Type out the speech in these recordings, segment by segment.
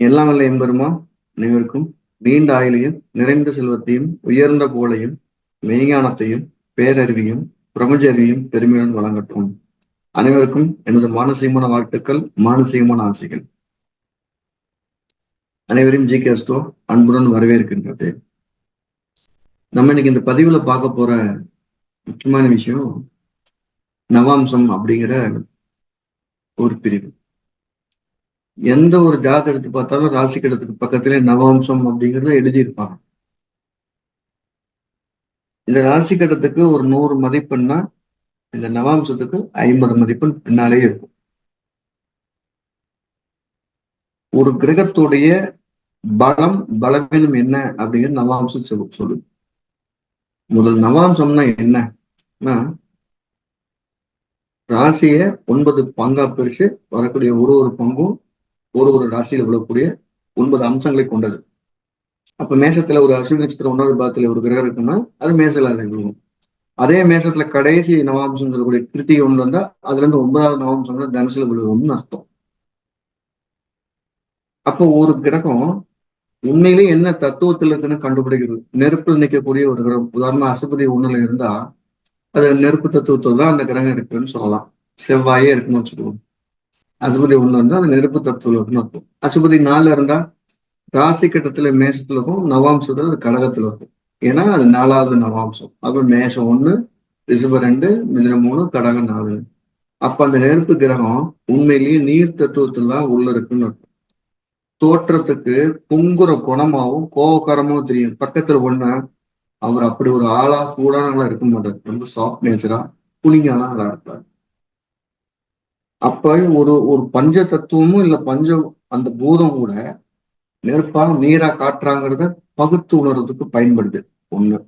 எல்லாம் வல்ல எம்பெருமா அனைவருக்கும் நீண்ட ஆயுளையும் நிறைந்த செல்வத்தையும் உயர்ந்த போலையும் மெய்ஞானத்தையும் பேரறிவையும் பிரபஞ்ச அறிவையும் பெருமையுடன் வழங்கட்டும். அனைவருக்கும் எனது மானசீகமான வாழ்த்துக்கள் மானசீகமான ஆசைகள். அனைவரையும் ஜி கே அஸ்டோ அன்புடன் வரவேற்கின்றது. நம்ம இன்னைக்கு இந்த பதிவுல பார்க்க போற முக்கியமான விஷயம் நவாம்சம் அப்படிங்கிற ஒரு பிரிவு. எந்த ஒரு ஜாதகம் எடுத்து பார்த்தாலும் ராசி கிடத்துக்கு பக்கத்துல நவாம்சம் அப்படிங்கிறத எழுதியிருப்பாங்க. இந்த ராசி கடத்துக்கு ஒரு நூறு மதிப்புன்னா இந்த நவாம்சத்துக்கு ஐம்பது மதிப்பெண் பின்னாலே இருக்கும். ஒரு கிரகத்துடைய பலம் பலவீனம் என்ன அப்படிங்கிற நவாம்சம் சொல்லு சொல்லு முதல் நவாம்சம்னா என்னன்னா ராசிய ஒன்பது பங்கா பிரிச்சு வரக்கூடிய ஒரு ஒரு பங்கும் ஒரு ஒரு ராசியில் விழக்கூடிய ஒன்பது அம்சங்களை கொண்டது. அப்ப மேசத்துல ஒரு அஸ்வினி நட்சத்திரம் ஒன்றாவது பாதத்துல ஒரு கிரகம் இருக்குன்னா அது மேசல விழுகும் அதே மேசத்துல கடைசி நவாம்சம் சொல்லக்கூடிய கிருத்திகை ஒன்று வந்தா அதுல இருந்து ஒன்பதாவது நவாம்சம் தனுசுல விழுகும்னு அர்த்தம். அப்போ ஒரு கிரகம் உண்மையிலேயே என்ன தத்துவத்துல இருக்குன்னு கண்டுபிடிக்கிறது. நெருப்பில் நிற்கக்கூடிய ஒரு கிரகம் உதாரணமா அசுபதி ஒண்ணுல இருந்தா அது நெருப்பு தத்துவத்தில் தான் அந்த கிரகம் இருக்குன்னு சொல்லலாம். செவ்வாயே இருக்குன்னு வச்சுக்கோங்க. அசுபதி ஒண்ணு இருந்தா அது நெருப்பு தத்துவம் இருக்கும். அசுபதி நாலுல இருந்தா ராசி கட்டத்துல மேசத்துல இருக்கும் நவாம்சத்துல அது கடகத்துல இருக்கும். ஏன்னா அது நாலாவது நவாம்சம். அப்ப மேஷம் ஒண்ணு ரிஷப ரெண்டு மிதிரம் மூணு கடகம் நாலு. அப்ப அந்த நெருப்பு கிரகம் உண்மையிலேயே நீர் தத்துவத்துல தான் உள்ள இருக்குன்னு இருக்கும் தோற்றத்துக்கு பொங்குற குணமாவும் கோவக்காரமாவும் தெரியும். பக்கத்துல ஒண்ணு அவர் அப்படி ஒரு ஆளா சூடான இருக்க மாட்டார். ரொம்ப சாஃப்ட் நேச்சரா கூலிங்கான இருப்பார். அப்ப ஒரு ஒரு பஞ்ச தத்துவமும் இல்ல பஞ்சம் அந்த பூதம் கூட நெருப்பா நீரா காட்டுறாங்கிறத பகுத்து உணர்றதுக்கு பயன்படுது. ஒண்ணு.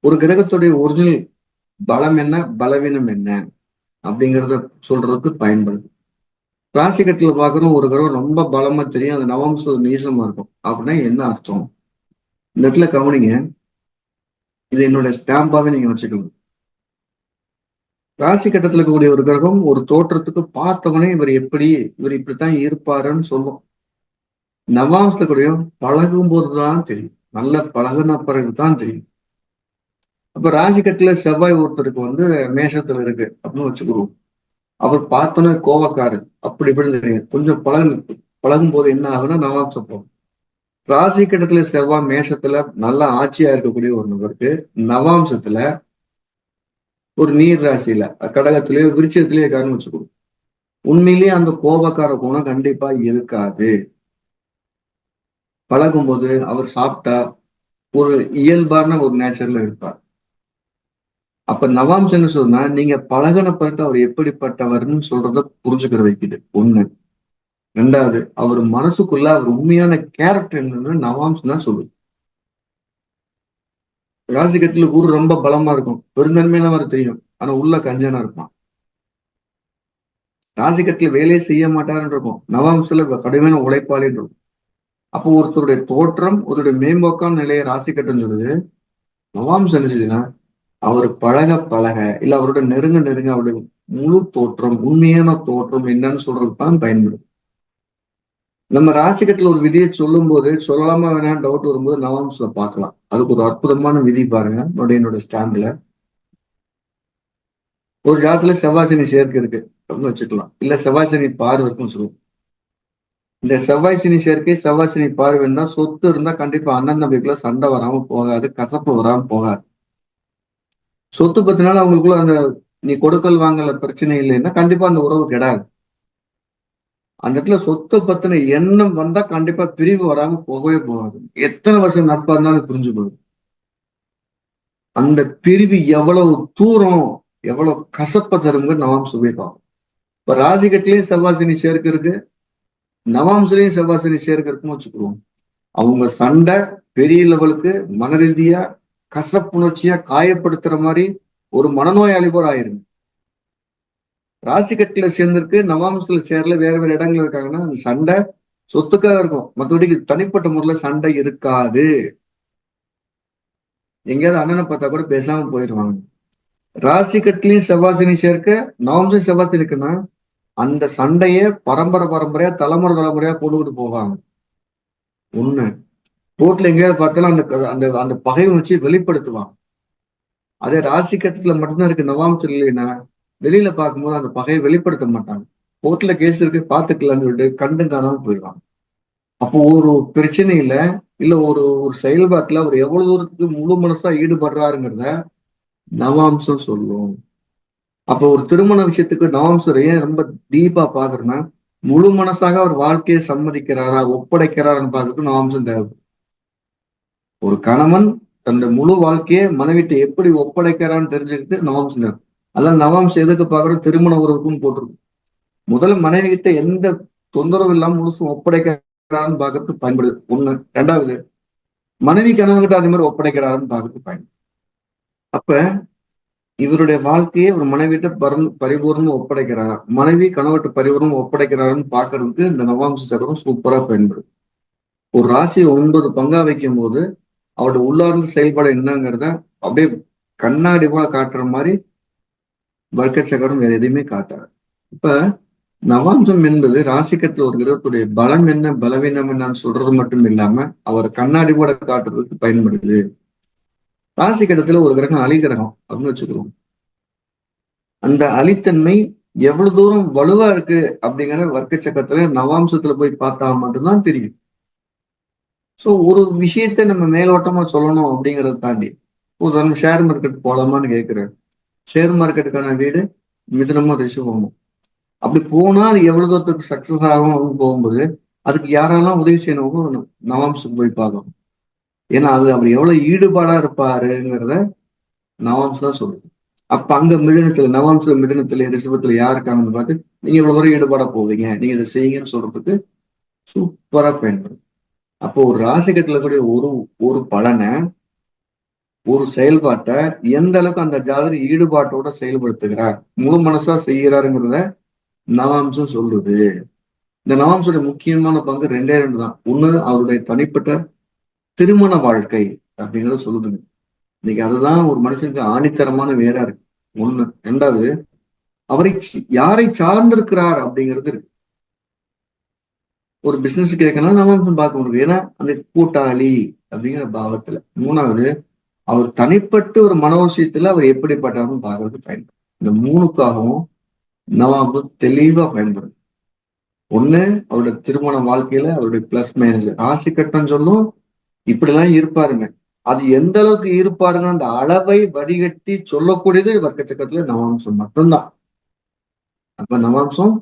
ஒரு கிரகத்துடைய ஒரிஜினல் பலம் என்ன? பலவீனம் என்ன? அப்படிங்கிறத சொல்றதுக்கு பயன்படுது. ராசிக்கட்டில பாக்குறோம் ஒரு கிரகம் ரொம்ப பலமா தெரியும். அது நவம்ச நீசமா இருக்கும். அப்படின்னா என்ன அர்த்தம்? இந்த இடத்துல கவனிங்க. இது என்னுடைய ஸ்டாம்பாவே நீங்க வச்சுக்கணும் ராசி கட்டத்துல இருக்கக்கூடிய ஒரு கிரகம் ஒரு தோற்றத்துக்கு பார்த்தவனே இவர் எப்படி இவர் இப்படித்தான் இருப்பாருன்னு சொல்லும். நவாம்சத்துல கூடிய பழகும் போதுதான் தெரியும். நல்ல பழகுன பிறகுதான் தெரியும். அப்ப ராசி ராசிக்கட்டுல செவ்வாய் ஒருத்தருக்கு வந்து மேஷத்துல இருக்கு அப்படின்னு வச்சுக்கிறோம் அவர் பார்த்தோன்னே கோவக்காரு அப்படி இப்படி தெரியும். கொஞ்சம் பழகு பழகும் போது என்ன ஆகுன்னா நவாம்சம் போகும். ராசி கட்டத்துல செவ்வாய் மேஷத்துல நல்ல ஆட்சியா இருக்கக்கூடிய ஒரு நபருக்கு நவாம்சத்துல ஒரு நீர் ராசியில கடகத்திலேயோ விருச்சத்திலேயே இருக்காருன்னு வச்சுக்கணும் உண்மையிலேயே அந்த கோபக்கார குணம் கண்டிப்பா இருக்காது. பழகும்போது அவர் சாப்பிட்டா ஒரு இயல்பான ஒரு நேச்சர்ல இருப்பார். அப்ப நவாம்ஸ் என்ன சொன்னா நீங்க பழகின பிறகு அவர் எப்படிப்பட்டவர்னு சொல்றத புரிஞ்சுக்கிற வைக்குது. ஒண்ணு. ரெண்டாவது அவர் மனசுக்குள்ள அவர் உண்மையான கேரக்டர் என்னன்னு நவாம்ஸ் தான் சொல்லுது. ராசிகட்டுல குரு ரொம்ப பலமா இருக்கும். பெருந்தன்மையானவர் தெரியும். ஆனா உள்ள கஞ்சனா இருப்பான். ராசிகட்டுல வேலையை செய்ய மாட்டாருன்னு இருக்கும். நவாம்சல கடுமையான உழைப்பாளின்னு இருக்கும். அப்போ ஒருத்தருடைய தோற்றம் ஒருத்தருடைய மேம்போக்கான நிலையை ராசிக்கட்டுன்னு சொல்லுது. நவாம்சம் என்ன செய்யுதுன்னா அவர் பழக பழக இல்ல அவரோட நெருங்க நெருங்க அவருடைய முழு தோற்றம் உண்மையான தோற்றம் என்னன்னு சொல்றது தான் பயன்படும். நம்ம ராசிக்கட்டுல ஒரு விதியை சொல்லும் போது சொல்லலாமா வேணாம் டவுட் வரும்போது நவாம்சல பார்க்கலாம். அதுக்கு ஒரு அற்புதமான விதி பாருங்க என்னுடைய என்னோட ஸ்டாம்ப்ல ஒரு ஜாத்துல செவ்வாசனி சேர்க்கை இருக்கு அப்படின்னு வச்சுக்கலாம். இல்ல செவ்வாசனி பார்வை இருக்குன்னு சொல்லுவோம். இந்த செவ்வாய் சனி சேர்க்கை செவ்வாய் சனி பார்வைன்னா சொத்து இருந்தா கண்டிப்பா அண்ணன் தம்பிக்குள்ள சண்டை வராம போகாது கசப்பு வராம போகாது. சொத்து பத்தினால அவங்களுக்குள்ள அந்த நீ கொடுக்கல் வாங்கல பிரச்சனை இல்லைன்னா கண்டிப்பா அந்த உறவு கெடாது. அந்த இடத்துல சொத்தை பத்தின எண்ணம் வந்தா கண்டிப்பா பிரிவு வராம போகவே போகாது. எத்தனை வருஷம் நட்பா இருந்தாலும் பிரிஞ்சு போகுது அந்த பிரிவு எவ்வளவு தூரம் எவ்வளவு கசப்ப தருங்க நவாம் சுபேகம் இப்ப ராசிகத்திலையும் செவ்வாசினி சேர்க்க இருக்கு நவாம்சிலையும் செவ்வாசினி சேர்க்க இருக்குன்னு வச்சுக்கிறோம் அவங்க சண்டை பெரிய லெவலுக்கு மன ரீதியா கசப்புணர்ச்சியா காயப்படுத்துற மாதிரி ஒரு மனநோயாளி போர் ஆயிருங்க ராசிக்கட்டுல சேர்ந்திருக்கு நவாம்சத்துல சேரல வேற வேற இடங்கள் இருக்காங்கன்னா அந்த சண்டை சொத்துக்காக இருக்கும். மற்றபடிக்கு தனிப்பட்ட முறையில சண்டை இருக்காது. எங்கேயாவது அண்ணனை பார்த்தா கூட பேசாம போயிடுவாங்க. ராசிக்கட்டுலயும் செவ்வாசினி சேர்க்க நவம்சம் செவ்வாசி இருக்குன்னா அந்த சண்டையே பரம்பரை பரம்பரையா தலைமுறை தலைமுறையா கொண்டுகிட்டு போவாங்க. ஒண்ணு. ரோட்ல எங்கேயாவது பார்த்தாலும் அந்த அந்த அந்த பகை உணர்ச்சி வெளிப்படுத்துவான் அதே ராசி கட்டத்துல மட்டும்தான் இருக்கு நவாம்சம் இல்லைன்னா வெளியில பார்க்கும்போது அந்த பகையை வெளிப்படுத்த மாட்டாங்க. கோர்ட்ல கேஸ் இருக்கு பாத்துக்கலாம்னு சொல்லிட்டு கண்டு காணாம போயிடுவாங்க. அப்போ ஒரு பிரச்சனையில இல்ல ஒரு ஒரு செயல்பாட்டுல அவர் எவ்வளவு தூரத்துக்கு முழு மனசா ஈடுபடுறாருங்கிறத நவாம்சம் சொல்லும். அப்போ ஒரு திருமண விஷயத்துக்கு நவாம்சம் ஏன் ரொம்ப டீப்பா பாக்குறேன்னா முழு மனசாக அவர் வாழ்க்கையை சம்மதிக்கிறாரா ஒப்படைக்கிறாரான்னு பார்க்கறதுக்கு நவாம்சம் தேவை ஒரு கணவன் தன்னுடைய முழு வாழ்க்கையை மனைவிட்டு எப்படி ஒப்படைக்கிறான்னு தெரிஞ்சுக்கிட்டு நவாம்சம் தேவை அதான் நவாம்சம் எதுக்கு பாக்குற திருமண உறவுக்கும் போட்டிருக்கும். முதல்ல மனைவி கிட்ட எந்த தொந்தரவு இல்லாம முழுசும் ஒப்படைக்கிறான்னு பாக்குறதுக்கு பயன்படுது. ஒண்ணு. ரெண்டாவது மனைவி கணவன்கிட்ட அதே மாதிரி ஒப்படைக்கிறாருன்னு பாக்குறதுக்கு பயன்படுது. அப்ப இவருடைய வாழ்க்கையை ஒரு மனைவிட்ட பரம் பரிபூர்ணம் ஒப்படைக்கிறாரா? மனைவி கணவர்கிட்ட பரிபூர்ணம் ஒப்படைக்கிறாருன்னு பாக்குறதுக்கு இந்த நவாம்ச சக்கரம் சூப்பரா பயன்படும் ஒரு ராசியை ஒன்பது பங்கா வைக்கும் போது அவருடைய உள்ளார்ந்த செயல்பாடு என்னங்கிறத அப்படியே கண்ணாடி போல காட்டுற மாதிரி வர்க்க சக்கரம் வேற எதையுமே காட்டாது. இப்ப நவாம்சம் என்பது ராசிக்கத்துல ஒரு கிரகத்துடைய பலம் என்ன பலவீனம் என்னன்னு சொல்றது மட்டும் இல்லாம அவர் கண்ணாடி கூட காட்டுறதுக்கு பயன்படுது. ராசி கட்டத்துல ஒரு கிரகம் அலிகிரகம் அப்படின்னு வச்சுக்கிறோம் அந்த அலித்தன்மை எவ்வளவு தூரம் வலுவா இருக்கு அப்படிங்கிற வர்க்க சக்கரத்துல நவாம்சத்துல போய் பார்த்தா மட்டும்தான் தெரியும். சோ ஒரு விஷயத்த நம்ம மேலோட்டமா சொல்லணும் அப்படிங்கறத தாண்டி உதாரணம் ஷேர் மார்க்கெட் போலாமான்னு கேட்கிறேன் ஷேர் மார்க்கெட்டுக்கான வீடு மிதனமும் போகணும். அப்படி போனா அது எவ்வளவு தூரத்துக்கு சக்சஸ் ஆகும் அப்படின்னு போகும்போது அதுக்கு யாரெல்லாம் உதவி செய்யணும் நவாம்சம் போய் பார்க்கணும். ஏன்னா அது அவர் எவ்வளவு ஈடுபாடா இருப்பாருங்கிறத நவாம்சம் தான் சொல்லுது அப்ப அங்க மிதனத்துல நவாம்ச மிதனத்துல ரிஷபத்துல யார் இருக்காங்கன்னு பார்த்து நீங்க இவ்வளவு தூரம் ஈடுபாடா போவீங்க நீங்க இதை செய்யுங்கன்னு சொல்றதுக்கு சூப்பரா பயன்படும். அப்போ ஒரு ராசிக்கத்துல கூடிய ஒரு ஒரு பலனை ஒரு செயல்பாட்டை எந்த அளவுக்கு அந்த ஜாதகர் ஈடுபாட்டோட செயல்படுத்துகிறார் முழு மனசா செய்கிறாருங்கிறத நவாம்சம் சொல்லுது இந்த நவாம்சோட முக்கியமான பங்கு ரெண்டே ரெண்டு தான். ஒண்ணு அவருடைய தனிப்பட்ட திருமண வாழ்க்கை அப்படிங்கறத சொல்லுதுங்க. இன்னைக்கு அதுதான் ஒரு மனுஷனுக்கு ஆணித்தரமான வேறா இருக்கு. ஒண்ணு. ரெண்டாவது அவரை யாரை சார்ந்திருக்கிறார் அப்படிங்கிறது இருக்கு. ஒரு பிசினஸ் கேட்கணும் நவாம்சம் பார்க்க முடியும். ஏன்னா அந்த கூட்டாளி அப்படிங்கிற பாவத்துல. மூணாவது அவர் தனிப்பட்ட ஒரு மனோசியத்துல அவர் எப்படிப்பட்டாலும் பார்க்கறதுக்கு பயன்படும் இந்த மூணுக்காகவும் நவாபு தெளிவா பயன்படும் ஒண்ணு அவருடைய திருமண வாழ்க்கையில அவருடைய பிளஸ் மைனஸ் ராசி கட்டம் சொல்லும் இப்படிலாம் இருப்பாருங்க. அது எந்த அளவுக்கு இருப்பாருங்க அந்த அளவை வடிகட்டி சொல்லக்கூடியது வர்க்க சக்கரத்துல நவாம்சம் மட்டும்தான். அப்ப நவாம்சம்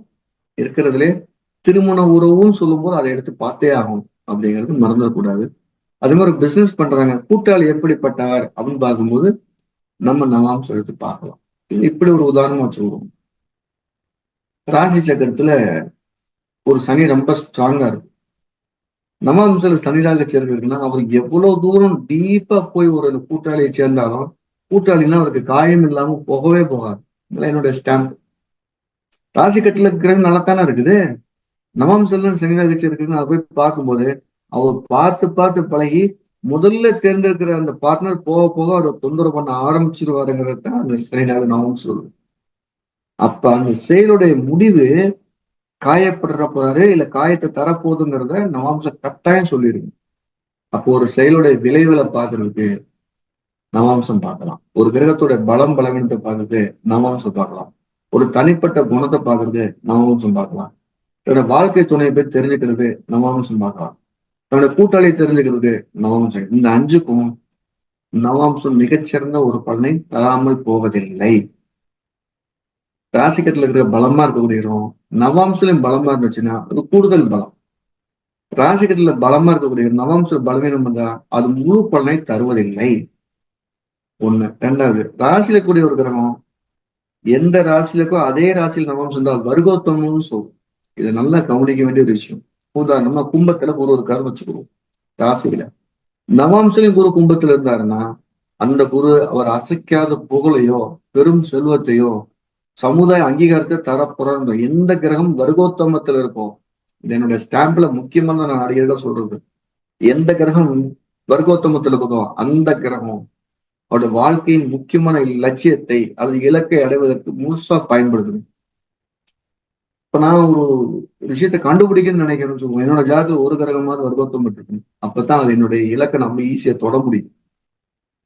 இருக்கிறதுலே திருமண உறவும் சொல்லும் போது அதை எடுத்து பார்த்தே ஆகும் அப்படிங்கிறது மறந்துடக்கூடாது அது மாதிரி பிசினஸ் பண்றாங்க. கூட்டாளி எப்படிப்பட்டவர் அப்படின்னு பார்க்கும்போது நம்ம நவாம்சம் எடுத்து பார்க்கலாம். இப்படி ஒரு உதாரணம் வச்சுக்கிறோம் ராசி சக்கரத்துல ஒரு சனி ரொம்ப ஸ்ட்ராங்கா இருக்கும். நவாம்சல சனிராக சேர்ந்திருக்குன்னா அவர் எவ்வளவு தூரம் டீப்பா போய் ஒரு கூட்டாளியை சேர்ந்தாலும் கூட்டாளின்னா அவருக்கு காயம் இல்லாம போகவே போகாது. இதெல்லாம் என்னுடைய ஸ்டாம்ப் ராசி கட்டில கிரகம் தானே இருக்குது. நவாம்சல சனிராக சேர்க்குதுன்னு அதை போய் பார்க்கும்போது அவர் பார்த்து பார்த்து பழகி முதல்ல தேர்ந்தெடுக்கிற அந்த பார்ட்னர் போக போக அவர் தொந்தரவு பண்ண ஆரம்பிச்சிருவாருங்கிறத தான் அந்த செயலாக நவம் சொல்லுவேன் அப்ப அந்த செயலுடைய முடிவு காயப்படுற போறாரு இல்ல காயத்தை தரப்போகுதுங்கிறத நவாம்ச கட்டாயம் சொல்லிடுங்க. அப்போ ஒரு செயலுடைய விளைவுகளை பாக்குறதுக்கு நவாம்சம் பார்க்கலாம். ஒரு கிரகத்தோட பலம் பலவீனத்தை பார்க்கறது நவாம்சம் பார்க்கலாம். ஒரு தனிப்பட்ட குணத்தை பார்க்கறது நவாம்சம் பார்க்கலாம். என்னோட வாழ்க்கை துணையை போய் தெரிஞ்சுக்கிறது நவாம்சம் பார்க்கலாம். தன்னோட கூட்டாளி தெரிஞ்சுக்கிறது நவாம்சம் இந்த அஞ்சுக்கும் நவாம்சம் மிகச்சிறந்த ஒரு பலனை தராமல் போவதில்லை. ராசிக்கத்துல இருக்கிற பலமா இருக்கக்கூடிய இடம் நவாம்சலையும் பலமா இருந்துச்சுன்னா அது கூடுதல் பலம். ராசிக்கத்துல பலமா இருக்கக்கூடிய நவாம்ச பலவீனம் இருந்தா அது முழு பலனை தருவதில்லை. ஒண்ணு. ரெண்டாவது ராசியில கூடிய ஒரு கிரகம் எந்த ராசியிலக்கோ அதே ராசியில் நவாம்சம் தான் வருகோத்தமும் சொல்லும். இதை நல்லா கவனிக்க வேண்டிய ஒரு விஷயம். உதாரணமா கும்பத்துல குரு இருக்காருன்னு வச்சுக்கிறோம் ராசியில. நவாம்சலையும் குரு கும்பத்துல இருந்தாருன்னா அந்த குரு அவர் அசைக்காத புகழையோ பெரும் செல்வத்தையோ சமுதாய அங்கீகாரத்தை தரப்புறோம் எந்த கிரகம் வருகோத்தமத்துல இருக்கும் இது என்னுடைய ஸ்டாம்ப்ல முக்கியமான நான் அடிக்கடி சொல்றது. எந்த கிரகம் வர்க்கோத்தமத்துல இருக்கோ அந்த கிரகம் அவருடைய வாழ்க்கையின் முக்கியமான லட்சியத்தை அல்லது இலக்கை அடைவதற்கு முழுசா பயன்படுத்துது. இப்ப நான் ஒரு விஷயத்த கண்டுபிடிக்கணும்னு நினைக்கிறேன்னு சொல்லுவோம். என்னோட ஜாதத்துல ஒரு கிரகமாவது வர்க்கோத்தம் இருக்கணும் அப்பதான் அது என்னுடைய இலக்கை நம்ம ஈஸியா தொட முடியும்.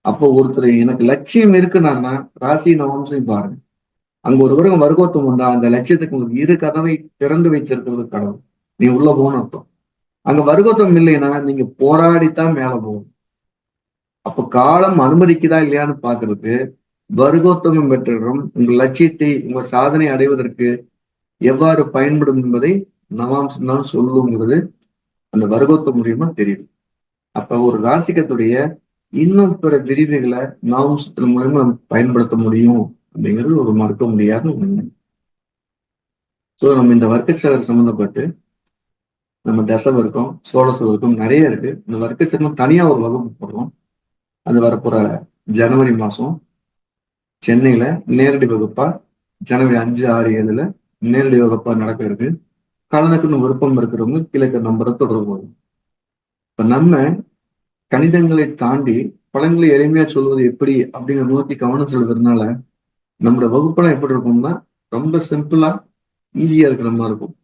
அப்போ ஒருத்தர் எனக்கு லட்சியம் இருக்குன்னா ராசி நவம்சையும் பாருங்க. அங்க ஒரு கிரகம் வர்க்கோத்தம் வந்தா அந்த லட்சியத்துக்கு உங்களுக்கு இரு கதவை திறந்து வச்சிருக்கிறது கடவுள். நீ உள்ள போகணும் அர்த்தம். அங்க வர்க்கோத்தம் இல்லைன்னா நீங்க போராடித்தான் மேல போகணும். அப்ப காலம் அனுமதிக்குதா இல்லையான்னு பாக்குறதுக்கு வர்க்கோத்தமம் பெற்றிடம் உங்க லட்சியத்தை உங்க சாதனை அடைவதற்கு எவ்வாறு பயன்படும் என்பதை நவாம்சம் தான் சொல்லுங்கிறது அந்த வர்க்கோத்தம் மூலியமா தெரியுது. அப்ப ஒரு ராசிக்கத்துடைய இன்னும் பிற விரிவுகளை நவாம்சத்தின் மூலியமா நம்ம பயன்படுத்த முடியும் அப்படிங்கிறது ஒரு மறுக்க முடியாத உண்மை. ஸோ நம்ம இந்த வர்க்கச்சேதர் சம்மந்தப்பட்டு நம்ம தசை வர்க்கம் சோழச வர்க்கம் நிறைய இருக்கு. இந்த வர்க்கச்சேதம் தனியா ஒரு வகுப்பு போடுறோம். அது வரப்போற ஜனவரி மாசம் சென்னையில நேரடி வகுப்பா ஜனவரி அஞ்சு ஆறு ஏழுல நேரடி வகுப்பா நடக்க இருக்கு கலனுக்குன்னு விருப்பம் இருக்கிறவங்க கீழே நம்பரை தொடர்பு கொள்ளும் இப்ப நம்ம கணிதங்களை தாண்டி பழங்களை எளிமையா சொல்வது எப்படி அப்படிங்கிற நோக்கி கவனம் செலுத்துறதுனால நம்மளோட வகுப்பெல்லாம் எப்படி இருக்கும்னா ரொம்ப சிம்பிளா ஈஸியா இருக்கிற மாதிரி இருக்கும்.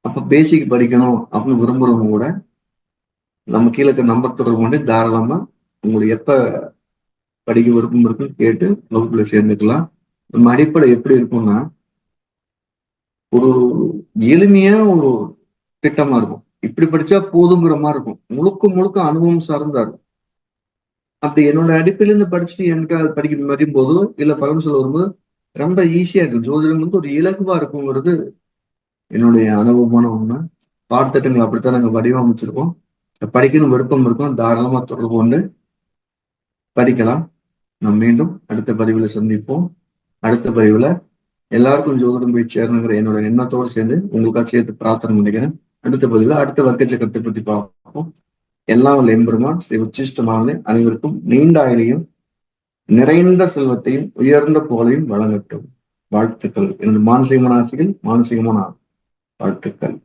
அப்ப பேசிக் படிக்கணும் அப்படின்னு விரும்புறவங்க கூட நம்ம கீழே நம்பர் தொடர்பு கொண்டு தாராளமா உங்களுக்கு எப்ப படிக்க விருப்பம் இருக்குன்னு கேட்டு வகுப்புல சேர்ந்துக்கலாம். நம்ம அடிப்படை எப்படி இருக்கும்னா ஒரு எளிமையா ஒரு திட்டமா இருக்கும். இப்படி படிச்சா போதுங்கிற மாதிரி இருக்கும். முழுக்க முழுக்க அனுபவம் சார்ந்தா இருக்கும் அப்படி என்னோட அடிப்படையில இருந்து படிச்சுட்டு எனக்கு படிக்கிற மாதிரி போதும். இல்ல பலன் வரும்போது ரொம்ப ஈஸியா இருக்கு ஜோதிடம் வந்து ஒரு இலகுவா இருக்குங்கிறது என்னுடைய அனுபவமான உண்மை பாடத்திட்டங்கள் அப்படித்தான் நாங்க வடிவமைச்சிருக்கோம். படிக்கணும் விருப்பம் இருக்கும். தாராளமா தொடர்பு கொண்டு படிக்கலாம். நாம் மீண்டும் அடுத்த பதிவுல சந்திப்போம். அடுத்த பதிவுல எல்லாருக்கும் ஜோதிடம் போய் சேரணுங்கிற என்னோட எண்ணத்தோடு சேர்ந்து உங்களுக்காக சேர்த்து பிரார்த்தனை பண்ணிக்கிறேன். அடுத்த பதிவில் அடுத்த வர்க்க சக்கரத்தை பத்தி பார்ப்போம். எல்லாம் வல்ல எம்பெருமான் ஸ்ரீ உச்சிஷ்டமான அனைவருக்கும் நீண்ட ஆயிலையும் நிறைந்த செல்வத்தையும் உயர்ந்த புகழையும் வழங்கட்டும். வாழ்த்துக்கள். எனது மானசீகமான ஆசைகள் மானசீகமான வாழ்த்துக்கள்.